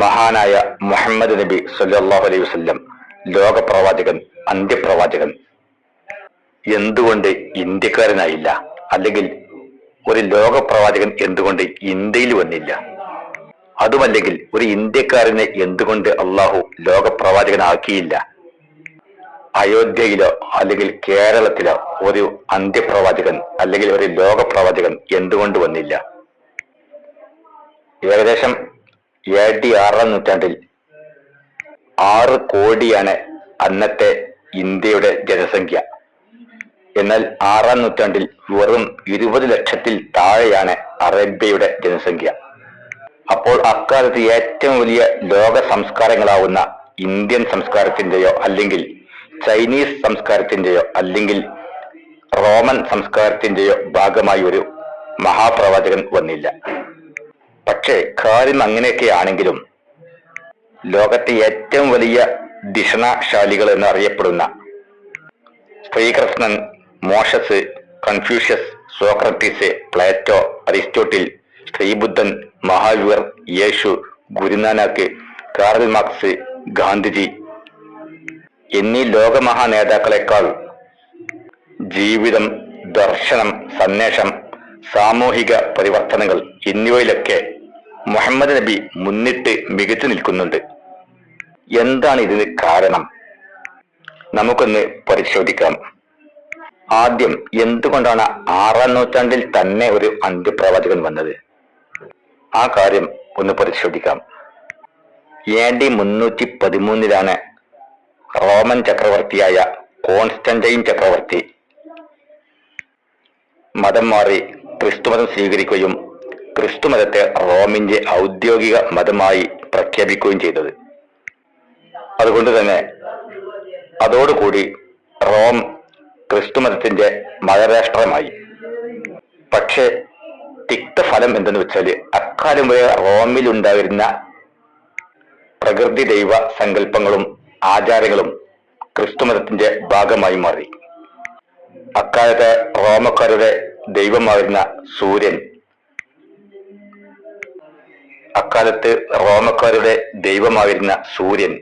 മഹാനായ മുഹമ്മദ് നബി സല്ലാഹു അലൈഹി വസല്ലം ലോകപ്രവാചകൻ അന്ത്യപ്രവാചകൻ. എന്തുകൊണ്ട് ഇന്ത്യക്കാരനായില്ല? അല്ലെങ്കിൽ ഒരു ലോകപ്രവാചകൻ എന്തുകൊണ്ട് ഇന്ത്യയിൽ വന്നില്ല? അതുമല്ലെങ്കിൽ ഒരു ഇന്ത്യക്കാരനെ എന്തുകൊണ്ട് അള്ളാഹു ലോകപ്രവാചകനാക്കിയില്ല? അയോധ്യയിലോ അല്ലെങ്കിൽ കേരളത്തിലോ ഒരു അന്ത്യപ്രവാചകൻ അല്ലെങ്കിൽ ഒരു ലോകപ്രവാചകൻ എന്തുകൊണ്ട് വന്നില്ല? ഏകദേശം എ ഡി ആറാം നൂറ്റാണ്ടിൽ ആറ് കോടിയാണ് അന്നത്തെ ഇന്ത്യയുടെ ജനസംഖ്യ. എന്നാൽ ആറാം നൂറ്റാണ്ടിൽ വെറും ഇരുപത് ലക്ഷത്തിൽ താഴെയാണ് അറേബ്യയുടെ ജനസംഖ്യ. അപ്പോൾ അക്കാലത്ത് ഏറ്റവും വലിയ ലോക സംസ്കാരങ്ങളാവുന്ന ഇന്ത്യൻ സംസ്കാരത്തിന്റെയോ അല്ലെങ്കിൽ ചൈനീസ് സംസ്കാരത്തിന്റെയോ അല്ലെങ്കിൽ റോമൻ സംസ്കാരത്തിന്റെയോ ഭാഗമായി ഒരു മഹാപ്രവാചകൻ വന്നില്ല. പക്ഷേ കാര്യം അങ്ങനെയൊക്കെയാണെങ്കിലും ലോകത്തെ ഏറ്റവും വലിയ ദിഷണശാലികൾ എന്നറിയപ്പെടുന്ന Sreekrishnan Moses Confucius Socrates Plato Aristotle Sreebuddhan Mahavir Yeshu Guru Nanak Karl Marx Gandhiji എന്നീ ലോകമഹാ നേതാക്കളെക്കാൾ ജീവിതം ദർശനം സന്ദേശം സാമൂഹിക പരിവർത്തനങ്ങൾ എന്നിവയിലൊക്കെ മുഹമ്മദ് നബി മുന്നിട്ട് മികച്ചു നിൽക്കുന്നുണ്ട്. എന്താണ് ഇതിന് കാരണം? നമുക്കൊന്ന് പരിശോധിക്കാം. ആദ്യം എന്തുകൊണ്ടാണ് ആറാം നൂറ്റാണ്ടിൽ തന്നെ ഒരു അന്ത്യപ്രവാചകൻ വന്നത്? ആ കാര്യം ഒന്ന് പരിശോധിക്കാം. എ ഡി മുന്നൂറ്റി പതിമൂന്നിലാണ് റോമൻ ചക്രവർത്തിയായ കോൺസ്റ്റന്റൈൻ ചക്രവർത്തി മതം മാറി ക്രിസ്തുമതം സ്വീകരിക്കുകയും ക്രിസ്തുമതത്തെ റോമിന്റെ ഔദ്യോഗിക മതമായി പ്രഖ്യാപിക്കുകയും ചെയ്തത്. അതുകൊണ്ട് തന്നെ അതോടുകൂടി റോം ക്രിസ്തുമതത്തിന്റെ മതരാഷ്ട്രമായി. പക്ഷേ തിക്തഫലം എന്തെന്ന് വെച്ചാൽ അക്കാലം വരെ റോമിൽ ഉണ്ടായിരുന്ന പ്രകൃതി ദൈവ സങ്കല്പങ്ങളും ആചാരങ്ങളും ക്രിസ്തുമതത്തിന്റെ ഭാഗമായി മാറി. അക്കാലത്തെ റോമക്കാരുടെ ദൈവമായിരുന്ന സൂര്യൻ. അക്കാലത്ത് റോമക്കാരുടെ ദൈവമായിരുന്ന സൂര്യൻ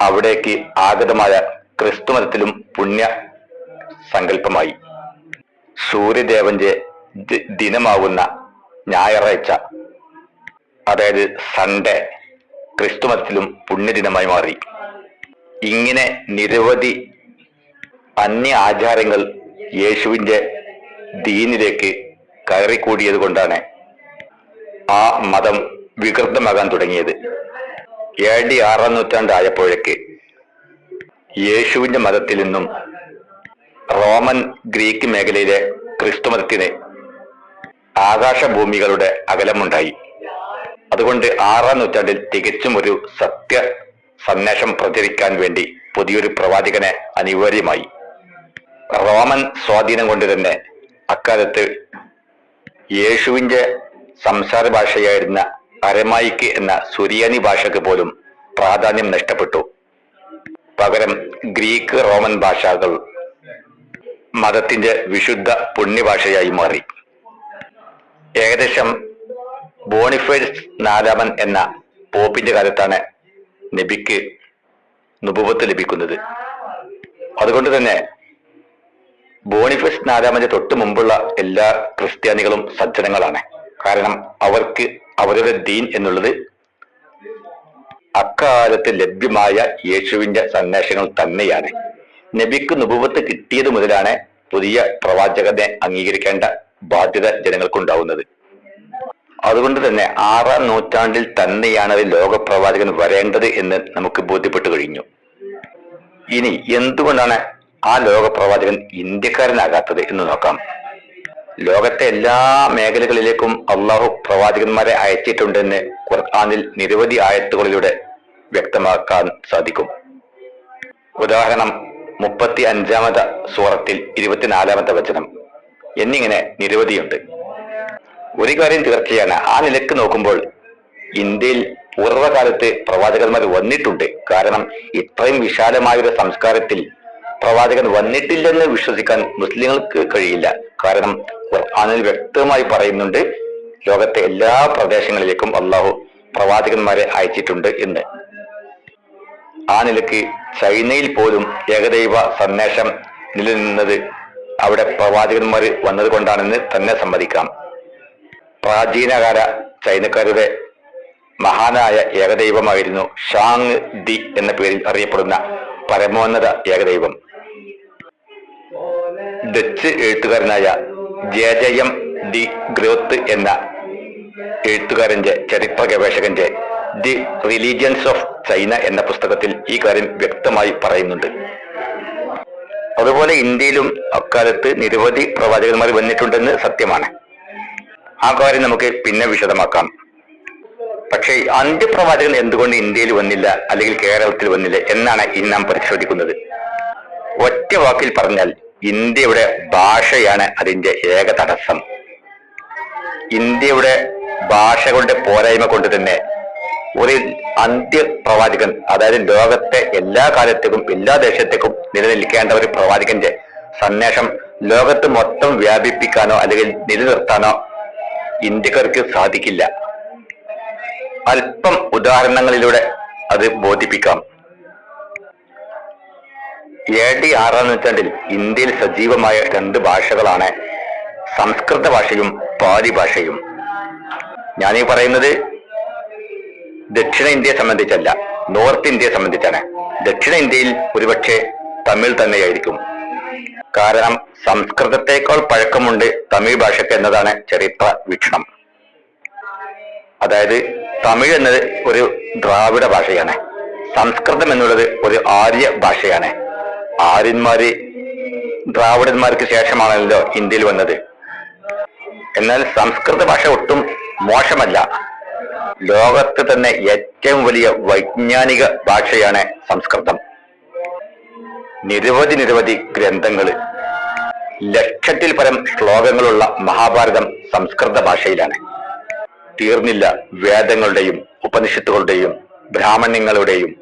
അവിടേക്ക് ആഗതമായ ക്രിസ്തുമതത്തിലും പുണ്യ സങ്കല്പമായി. സൂര്യദേവന്റെ ദിനമാവുന്ന ഞായറാഴ്ച അതായത് സൺഡേ ക്രിസ്തുമതത്തിലും പുണ്യദിനമായി മാറി. ഇങ്ങനെ നിരവധി അന്യ ആചാരങ്ങൾ യേശുവിന്റെ ദീനിലേക്ക് കയറിക്കൂടിയത് കൊണ്ടാണ് ആ മതം വികൃതമാകാൻ തുടങ്ങിയത്. എ ഡി ആറാം നൂറ്റാണ്ടായപ്പോഴേക്ക് യേശുവിന്റെ മതത്തിൽ നിന്നും റോമൻ ഗ്രീക്ക് മേഖലയിലെ ക്രിസ്തുമതത്തിന് ആകാശഭൂമികളുടെ അകലമുണ്ടായി. അതുകൊണ്ട് ആറാം നൂറ്റാണ്ടിൽ തികച്ചും ഒരു സത്യ സന്ദേശം പ്രചരിക്കാൻ വേണ്ടി പുതിയൊരു പ്രവാചകനെ അനിവാര്യമായി. റോമൻ സ്വാധീനം കൊണ്ട് തന്നെ അക്കാലത്ത് യേശുവിന്റെ സംസാര ഭാഷയായിരുന്ന അരമായിക്ക് എന്ന സുറിയാനി ഭാഷയ്ക്ക് പോലും പ്രാധാന്യം നഷ്ടപ്പെട്ടു. പകരം ഗ്രീക്ക് റോമൻ ഭാഷകൾ മതത്തിന്റെ വിശുദ്ധ പുണ്യഭാഷയായി മാറി. ഏകദേശം ബോണിഫേഴ്സ് നാലാമൻ എന്ന പോപ്പിന്റെ കാലത്താണ് നബിക്ക് നുപുവത്ത് ലഭിക്കുന്നത്. അതുകൊണ്ട് തന്നെ ബോണിഫസ് നാലാമന്റെ തൊട്ട് മുമ്പുള്ള എല്ലാ ക്രിസ്ത്യാനികളും സജ്ജനങ്ങളാണ്. കാരണം അവർക്ക് അവരുടെ ദീൻ എന്നുള്ളത് അക്കാലത്ത് ലഭ്യമായ യേശുവിന്റെ സന്ദേശങ്ങൾ തന്നെയാണ്. നബിക്ക് നുപുവത്ത് കിട്ടിയത് മുതലാണ് പുതിയ പ്രവാചകനെ അംഗീകരിക്കേണ്ട ബാധ്യത ജനങ്ങൾക്കുണ്ടാവുന്നത്. അതുകൊണ്ട് തന്നെ ആറാം നൂറ്റാണ്ടിൽ തന്നെയാണ് ലോകപ്രവാചകൻ വരേണ്ടത് എന്ന് നമുക്ക് ബോധ്യപ്പെട്ടു കഴിഞ്ഞു. ഇനി എന്തുകൊണ്ടാണ് ആ ലോകപ്രവാചകൻ ഇന്ത്യക്കാരനാകാത്തത് എന്ന് നോക്കാം. ലോകത്തെ എല്ലാ മേഖലകളിലേക്കും അള്ളാഹു പ്രവാചകന്മാരെ അയച്ചിട്ടുണ്ടെന്ന് ഖുർആാനിൽ നിരവധി ആയത്തുകളിലൂടെ വ്യക്തമാക്കാൻ സാധിക്കും. ഉദാഹരണം മുപ്പത്തി അഞ്ചാമത സൂറത്തിൽ ഇരുപത്തിനാലാമത്തെ വചനം. എന്നിങ്ങനെ നിരവധിയുണ്ട്. ഒരു കാര്യം തീർച്ചയാണ്. ആ നിലയ്ക്ക് നോക്കുമ്പോൾ ഇന്ത്യയിൽ പൂർവകാലത്ത് പ്രവാചകന്മാർ വന്നിട്ടുണ്ട്. കാരണം ഇത്രയും വിശാലമായ ഒരു സംസ്കാരത്തിൽ പ്രവാചകൻ വന്നിട്ടില്ലെന്ന് വിശ്വസിക്കാൻ മുസ്ലിങ്ങൾക്ക് കഴിയില്ല. കാരണം ഖുർആാനിൽ വ്യക്തമായി പറയുന്നുണ്ട് ലോകത്തെ എല്ലാ പ്രദേശങ്ങളിലേക്കും അള്ളാഹു പ്രവാചകന്മാരെ അയച്ചിട്ടുണ്ട് എന്ന്. ആ നിലയ്ക്ക് ചൈനയിൽ പോലും ഏകദൈവ സന്ദേശം നിലനിന്നത് അവിടെ പ്രവാചകന്മാർ വന്നത് കൊണ്ടാണെന്ന് തന്നെ സമ്മതിക്കാം. പ്രാചീനകാല ചൈനക്കാരുടെ മഹാനായ ഏകദൈവമായിരുന്നു ഷാങ് ദി എന്ന പേരിൽ അറിയപ്പെടുന്ന പരമോന്നത ഏകദൈവം. ഡച്ച് എഴുത്തുകാരനായ J J M De Groot എന്ന എഴുത്തുകാരന്റെ ചരിത്ര ഗവേഷകന്റെ ദി റിലീജിയൻസ് ഓഫ് ചൈന എന്ന പുസ്തകത്തിൽ ഈ കാര്യം വ്യക്തമായി പറയുന്നുണ്ട്. അതുപോലെ ഇന്ത്യയിലും അക്കാലത്ത് നിരവധി പ്രവാചകന്മാർ വന്നിട്ടുണ്ടെന്ന് സത്യമാണ്. ആ കാര്യം നമുക്ക് പിന്നെ വിശദമാക്കാം. പക്ഷേ അന്ത്യപ്രവാചകൻ എന്തുകൊണ്ട് ഇന്ത്യയിൽ വന്നില്ല അല്ലെങ്കിൽ കേരളത്തിൽ വന്നില്ല എന്നാണ് ഇനി നാം പരിശോധിക്കുന്നത്. ഒറ്റ വാക്കിൽ പറഞ്ഞാൽ ഇന്ത്യയുടെ ഭാഷയാണ് അതിന്റെ ഏക തടസ്സം. ഇന്ത്യയുടെ ഭാഷകളുടെ പോരായ്മ കൊണ്ട് തന്നെ ഒരു അന്ത്യപ്രവാചകൻ അതായത് ലോകത്തെ എല്ലാ കാലത്തേക്കും എല്ലാ ദേശത്തേക്കും നിലനിൽക്കേണ്ട ഒരു പ്രവാചകന്റെ സന്ദേശം ലോകത്ത് മൊത്തം വ്യാപിപ്പിക്കാനോ അല്ലെങ്കിൽ നിലനിർത്താനോ ഇന്ത്യക്കാർക്ക് സാധിക്കില്ല. അല്പം ഉദാഹരണങ്ങളിലൂടെ അത് ബോധിപ്പിക്കാം. എ ഡി ആറാം നൂറ്റാണ്ടിൽ ഇന്ത്യയിൽ സജീവമായ രണ്ട് ഭാഷകളാണ് സംസ്കൃത ഭാഷയും പാലി ഭാഷയും. ഞാനീ പറയുന്നത് ദക്ഷിണ ഇന്ത്യയെ സംബന്ധിച്ചല്ല നോർത്ത് ഇന്ത്യയെ സംബന്ധിച്ചാണ്. ദക്ഷിണ ഇന്ത്യയിൽ ഒരുപക്ഷെ തമിഴ് തന്നെയായിരിക്കും. കാരണം സംസ്കൃതത്തെക്കാൾ പഴക്കമുണ്ട് തമിഴ് ഭാഷയ്ക്ക് എന്നതാണ് ചരിത്ര വീക്ഷണം. അതായത് തമിഴ് എന്നത് ഒരു ദ്രാവിഡ ഭാഷയാണ്. സംസ്കൃതം എന്നുള്ളത് ഒരു ആര്യ ഭാഷയാണ്. ആര്യന്മാര് ദ്രാവിഡന്മാർക്ക് ശേഷമാണല്ലോ ഇന്ത്യയിൽ വന്നത്. എന്നാൽ സംസ്കൃത ഭാഷ ഒട്ടും മോശമല്ല. ലോകത്ത് തന്നെ ഏറ്റവും വലിയ വൈജ്ഞാനിക ഭാഷയാണ് സംസ്കൃതം. നിരവധി നിരവധി ഗ്രന്ഥങ്ങൾ ലക്ഷത്തിൽ പരം ശ്ലോകങ്ങളുള്ള മഹാഭാരതം സംസ്കൃത ഭാഷയിലാണ്. തീർന്നില്ല വേദങ്ങളുടെയും ഉപനിഷത്തുകളുടെയും ബ്രാഹ്മണ്യങ്ങളുടെയും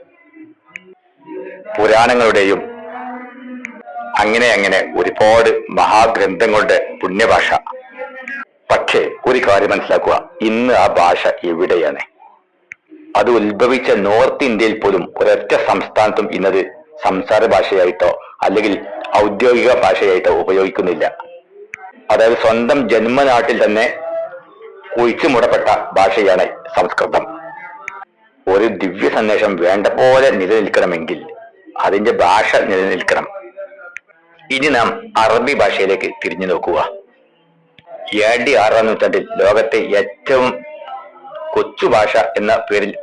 പുരാണങ്ങളുടെയും അങ്ങനെ അങ്ങനെ ഒരുപാട് മഹാഗ്രന്ഥങ്ങളുടെ പുണ്യഭാഷ. പക്ഷേ ഒരു കാര്യം മനസ്സിലാക്കുക. ഇന്ന് ആ ഭാഷ എവിടെയാണ്? അത് ഉത്ഭവിച്ച നോർത്ത് ഇന്ത്യയിൽ പോലും ഒരൊറ്റ സംസ്ഥാനത്തും ഇന്നത് സംസാര ഭാഷയായിട്ടോ അല്ലെങ്കിൽ ഔദ്യോഗിക ഭാഷയായിട്ടോ ഉപയോഗിക്കുന്നില്ല. അതായത് സ്വന്തം ജന്മനാട്ടിൽ തന്നെ കുഴിച്ചു മുടപ്പെട്ട ഭാഷയാണ് സംസ്കൃതം. ഒരു ദിവ്യ സന്ദേശം വേണ്ട പോലെ നിലനിൽക്കണമെങ്കിൽ അതിന്റെ ഭാഷ നിലനിൽക്കണം. ഇനി നാം അറബി ഭാഷയിലേക്ക് തിരിഞ്ഞു നോക്കുക. എ ആറാം നൂറ്റാണ്ടിൽ ലോകത്തെ ഏറ്റവും കൊച്ചു ഭാഷ എന്ന പേരിൽ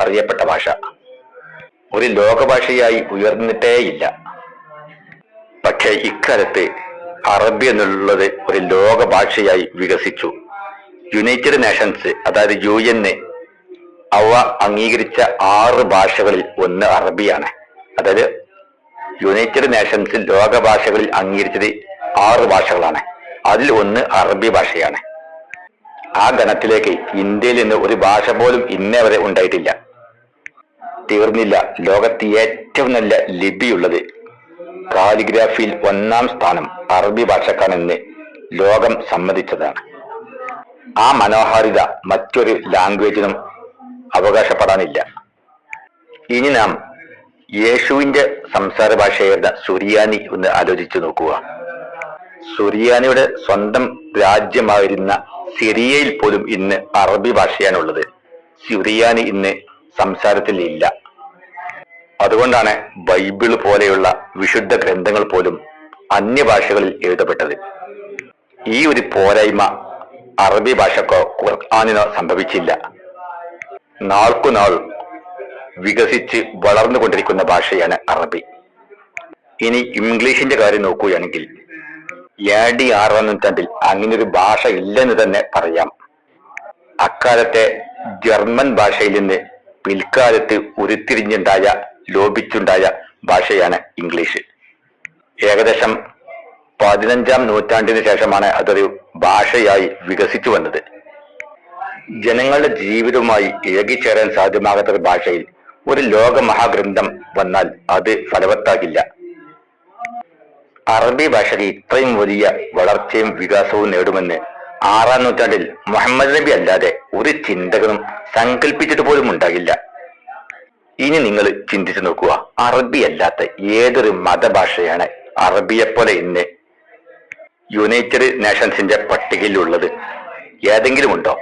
അറിയപ്പെട്ട ഭാഷ. ഒരു ലോകഭാഷയായി ഉയർന്നിട്ടേയില്ല പക്ഷേ ഇക്കാലത്ത് അറബി എന്നുള്ളത് ഒരു ലോകഭാഷയായി വികസിച്ചു. യുണൈറ്റഡ് നേഷൻസ് അതായത് യു എൻ അവ അംഗീകരിച്ച ആറ് ഭാഷകളിൽ ഒന്ന് അറബിയാണ്. അതായത് യുണൈറ്റഡ് നേഷൻസിൽ ലോക ഭാഷകളിൽ അംഗീകരിച്ചത് ആറ് ഭാഷകളാണ്. അതിൽ ഒന്ന് അറബി ഭാഷയാണ്. ആ ഗണത്തിലേക്ക് ഇന്ത്യയിൽ നിന്ന് ഒരു ഭാഷ പോലും ഇന്നേ വരെ ഉണ്ടായിട്ടില്ല. തീർന്നില്ല. ലോകത്ത് ഏറ്റവും നല്ല ലിപിയുള്ളത് കാലിഗ്രാഫിയിൽ ഒന്നാം സ്ഥാനം അറബി ഭാഷക്കാണെന്ന് ലോകം സമ്മതിച്ചതാണ്. ആ മനോഹാരിത മറ്റൊരു ലാംഗ്വേജിനും അവകാശപ്പെടാനില്ല. ഇനി നാം യേശുവിന്റെ സംസാര ഭാഷയായിരുന്ന സുറിയാനി ഒന്ന് ആലോചിച്ചു നോക്കുക. സുറിയാനിയുടെ സ്വന്തം രാജ്യമായിരുന്ന സിറിയയിൽ പോലും ഇന്ന് അറബി ഭാഷയാണുള്ളത്. സുറിയാനി ഇന്ന് സംസാരത്തിൽ ഇല്ല അതുകൊണ്ടാണ് ബൈബിൾ പോലെയുള്ള വിശുദ്ധ ഗ്രന്ഥങ്ങൾ പോലും അന്യഭാഷകളിൽ എഴുതപ്പെട്ടത്. ഈ ഒരു പോരായ്മ അറബി ഭാഷക്കോ ഖുർആാനിനോ സംഭവിച്ചില്ല. നാൾക്കുനാൾ വികസിച്ച് വളർന്നുകൊണ്ടിരിക്കുന്ന ഭാഷയാണ് അറബി. ഇനി ഇംഗ്ലീഷിന്റെ കാര്യം നോക്കുകയാണെങ്കിൽ എ ആറാം നൂറ്റാണ്ടിൽ അങ്ങനെ ഒരു ഭാഷ ഇല്ലെന്ന് തന്നെ പറയാം. അക്കാലത്തെ ജർമ്മൻ ഭാഷയിൽ നിന്ന് പിൽക്കാലത്ത് ഉരുത്തിരിഞ്ഞുണ്ടായ ലോപിച്ചുണ്ടായ ഭാഷയാണ് ഇംഗ്ലീഷ്. ഏകദേശം പതിനഞ്ചാം നൂറ്റാണ്ടിന് ശേഷമാണ് അതൊരു ഭാഷയായി വികസിച്ചു വന്നത്. ജനങ്ങളുടെ ജീവിതവുമായി ഇഴകിച്ചേരാൻ സാധ്യമാകാത്ത ഒരു ഭാഷയിൽ ഒരു ലോക മഹാഗ്രന്ഥം വന്നാൽ അത് ഫലവത്താകില്ല. അറബി ഭാഷയ്ക്ക് ഇത്രയും വലിയ വളർച്ചയും വികാസവും നേടുമെന്ന് ആറാം നൂറ്റാണ്ടിൽ മുഹമ്മദ് നബി അല്ലാതെ ഒരു ചിന്തകളും സങ്കല്പിച്ചിട്ട് പോലും ഉണ്ടാകില്ല. ഇനി നിങ്ങൾ ചിന്തിച്ചു നോക്കുക അറബി അല്ലാത്ത ഏതൊരു മതഭാഷയാണ് അറബിയെപ്പോലെ ഇന്ന് യുണൈറ്റഡ് നേഷൻസിന്റെ പട്ടികയിലുള്ളത്? ഏതെങ്കിലും ഉണ്ടോ?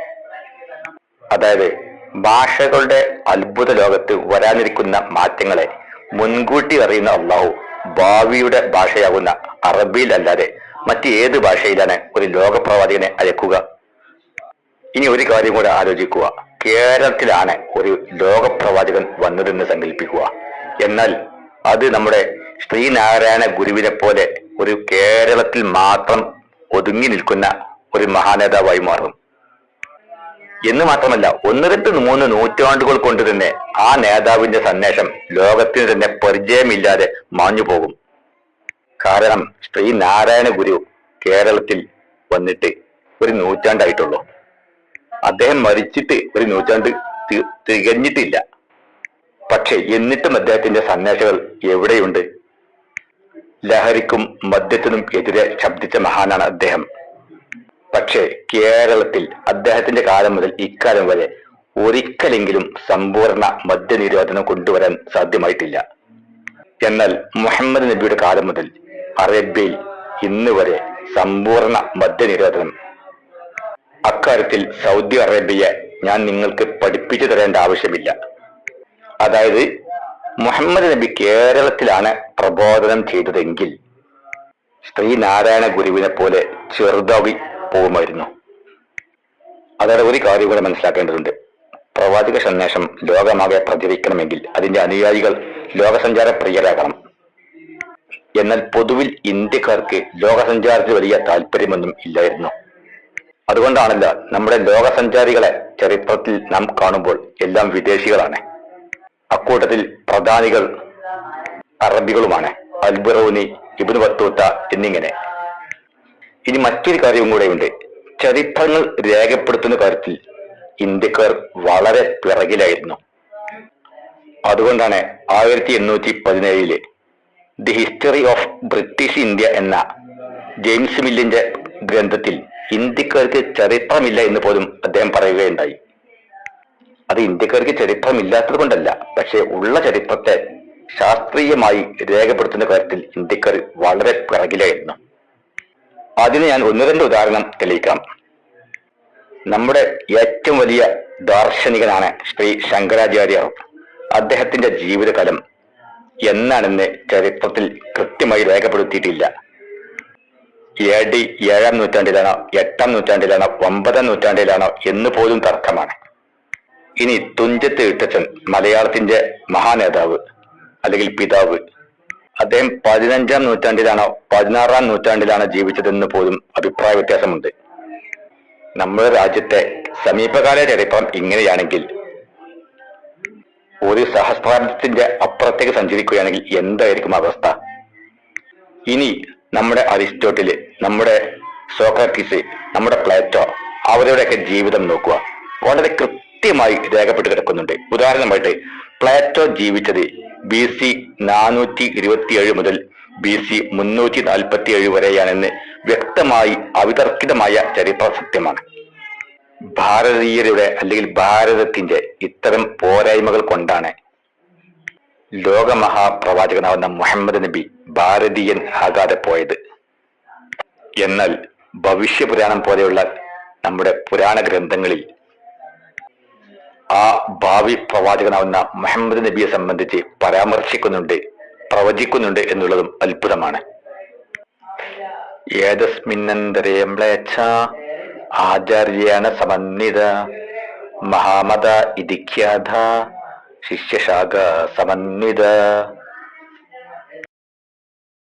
അതായത് ഭാഷകളുടെ അത്ഭുത ലോകത്ത് വരാനിരിക്കുന്ന മാറ്റങ്ങളെ മുൻകൂട്ടി അറിയുന്ന അള്ളാഹു ഭാവിയുടെ ഭാഷയാകുന്ന അറബിയിലല്ലാതെ മറ്റ് ഏത് ഭാഷയിലാണ് ഒരു ലോകപ്രവാചകനെ അയക്കുക ഇനി ഒരു കാര്യം കൂടെ ആലോചിക്കുക. കേരളത്തിലാണ് ഒരു ലോകപ്രവാചകൻ വന്നതെന്ന് സങ്കല്പിക്കുക എന്നാൽ അത് നമ്മുടെ ശ്രീനാരായണ ഗുരുവിനെ പോലെ ഒരു കേരളത്തിൽ മാത്രം ഒതുങ്ങി നിൽക്കുന്ന ഒരു മഹാനേതാവായി മാറും. എന്ന് മാത്രമല്ല ഒന്ന് രണ്ട് മൂന്ന് നൂറ്റാണ്ടുകൾ കൊണ്ട് തന്നെ ആ നേതാവിന്റെ സന്ദേശം ലോകത്തിന് തന്നെ പരിചയമില്ലാതെ മാഞ്ഞു പോകും. കാരണം ശ്രീ നാരായണ ഗുരു കേരളത്തിൽ വന്നിട്ട് ഒരു നൂറ്റാണ്ടായിട്ടുള്ളൂ. അദ്ദേഹം മരിച്ചിട്ട് ഒരു നൂറ്റാണ്ട് തികഞ്ഞിട്ടില്ല. പക്ഷെ എന്നിട്ടും അദ്ദേഹത്തിന്റെ സന്ദേശങ്ങൾ എവിടെയുണ്ട്? ലഹരിക്കും മദ്യത്തിനും എതിരെ ശബ്ദിച്ച മഹാനാണ് അദ്ദേഹം. പക്ഷേ കേരളത്തിൽ അദ്ദേഹത്തിന്റെ കാലം മുതൽ ഇക്കാലം വരെ ഒരിക്കലെങ്കിലും സമ്പൂർണ മദ്യനിരോധനം കൊണ്ടുവരാൻ സാധ്യമായിട്ടില്ല. എന്നാൽ മുഹമ്മദ് നബിയുടെ കാലം മുതൽ അറേബ്യയിൽ ഇന്ന് വരെ സമ്പൂർണ മദ്യനിരോധനം. അക്കാര്യത്തിൽ സൗദി അറേബ്യയെ ഞാൻ നിങ്ങൾക്ക് പഠിപ്പിച്ചു തരേണ്ട ആവശ്യമില്ല. അതായത് മുഹമ്മദ് നബി കേരളത്തിലാണ് പ്രബോധനം ചെയ്തതെങ്കിൽ ശ്രീനാരായണ ഗുരുവിനെ പോലെ ചെറുതായി പോകുമായിരുന്നു. അതായത് ഒരു കാര്യം കൂടെ മനസ്സിലാക്കേണ്ടതുണ്ട്. പ്രവാചക സന്ദേശം ലോകമാകെ പ്രചരിക്കണമെങ്കിൽ അതിന്റെ അനുയായികൾ ലോകസഞ്ചാര പ്രിയരാകണം. എന്നാൽ പൊതുവിൽ ഇന്ത്യക്കാർക്ക് ലോകസഞ്ചാരത്തിൽ വലിയ താല്പര്യമൊന്നും ഇല്ലായിരുന്നു. അതുകൊണ്ടാണല്ലോ നമ്മുടെ ലോകസഞ്ചാരികളെ ചരിത്രത്തിൽ നാം കാണുമ്പോൾ എല്ലാം വിദേശികളാണ്. അക്കൂട്ടത്തിൽ പ്രധാനികൾ അറബികളുമാണ്. അൽബറൂനി ഇബിന് ബത്തൂത്ത എന്നിങ്ങനെ. ഇനി മറ്റൊരു കാര്യവും കൂടെയുണ്ട് ചരിത്രങ്ങൾ രേഖപ്പെടുത്തുന്ന കാര്യത്തിൽ ഇന്ത്യക്കാർ വളരെ പിറകിലായിരുന്നു. അതുകൊണ്ടാണ് ആയിരത്തി എണ്ണൂറ്റി പതിനേഴിൽ the history of British India എന്ന ജെയിംസ് മില്ലിന്റെ ഗ്രന്ഥത്തിൽ ഇന്ത്യക്കാർക്ക് ചരിത്രമില്ല എന്ന് പോലും അദ്ദേഹം പറയുകയുണ്ടായി. അത് ഇന്ത്യക്കാർക്ക് ചരിത്രമില്ലാത്തത് കൊണ്ടല്ല പക്ഷെ ഉള്ള ചരിത്രത്തെ ശാസ്ത്രീയമായി രേഖപ്പെടുത്തുന്ന കാര്യത്തിൽ ഇന്ത്യക്കാർ വളരെ പിറകിലായിരുന്നു. അതിന് ഞാൻ ഒന്ന് രണ്ട് ഉദാഹരണം തെളിയിക്കാം. നമ്മുടെ ഏറ്റവും വലിയ ദാർശനികനാണ് ശ്രീ ശങ്കരാചാര്യർ അദ്ദേഹത്തിന്റെ ജീവിതകാലം എന്നാണെന്ന് ചരിത്രത്തിൽ കൃത്യമായി രേഖപ്പെടുത്തിയിട്ടില്ല. എ ഡി ഏഴാം നൂറ്റാണ്ടിലാണോ എട്ടാം നൂറ്റാണ്ടിലാണോ ഒമ്പതാം നൂറ്റാണ്ടിലാണോ എന്ന് പോലും തർക്കമാണ്. ഇനി തുഞ്ചത്ത് എഴുത്തച്ഛൻ മലയാളത്തിന്റെ മഹാനേതാവ് അല്ലെങ്കിൽ പിതാവ് അദ്ദേഹം പതിനഞ്ചാം നൂറ്റാണ്ടിലാണോ പതിനാറാം നൂറ്റാണ്ടിലാണോ ജീവിച്ചതെന്ന് പോലും അഭിപ്രായ വ്യത്യാസമുണ്ട്. നമ്മുടെ രാജ്യത്തെ സമീപകാല ചരിത്രം ഇങ്ങനെയാണെങ്കിൽ ഒരു സഹസ്രാബ്ദത്തിന്റെ അപ്പുറത്തേക്ക് സഞ്ചരിക്കുകയാണെങ്കിൽ എന്തായിരിക്കും അവസ്ഥ? ഇനി നമ്മുടെ അരിസ്റ്റോട്ടിൽ നമ്മുടെ സോക്രട്ടീസ് നമ്മുടെ പ്ലേറ്റോ അവരുടെയൊക്കെ ജീവിതം നോക്കുക. വളരെ കൃത്യമായി രേഖപ്പെട്ട് കിടക്കുന്നുണ്ട്. ഉദാഹരണമായിട്ട് പ്ലേറ്റോ ജീവിച്ചത് ബി സി നാനൂറ്റി ഇരുപത്തിയേഴ് മുതൽ ബി സി മുന്നൂറ്റി നാൽപ്പത്തി ഏഴ് വരെയാണെന്ന് വ്യക്തമായി അവിതർക്കിതമായ ചരിത്ര സത്യമാണ്. ഭാരതീയരുടെ അല്ലെങ്കിൽ ഭാരതത്തിന്റെ ഇത്തരം പോരായ്മകൾ കൊണ്ടാണ് ലോകമഹാപ്രവാചകനാവുന്ന മുഹമ്മദ് നബി ഭാരതീയൻ ആകാതെ പോയത്. എന്നാൽ ഭവിഷ്യപുരാണം പോലെയുള്ള നമ്മുടെ പുരാണ ഗ്രന്ഥങ്ങളിൽ ആ ഭാവി പ്രവാചകനാവുന്ന മുഹമ്മദ് നബിയെ സംബന്ധിച്ച് പരാമർശിക്കുന്നുണ്ട് പ്രവചിക്കുന്നുണ്ട് എന്നുള്ളതും അത്ഭുതമാണ്. ഏതസ്മിന്നന്തരേ മ്ലേച്ഛ ആചാര്യേണ സമന്വിത മഹാമത ഇതിഖ്യാത ശിഷ്യശാഖ സമന്വിത.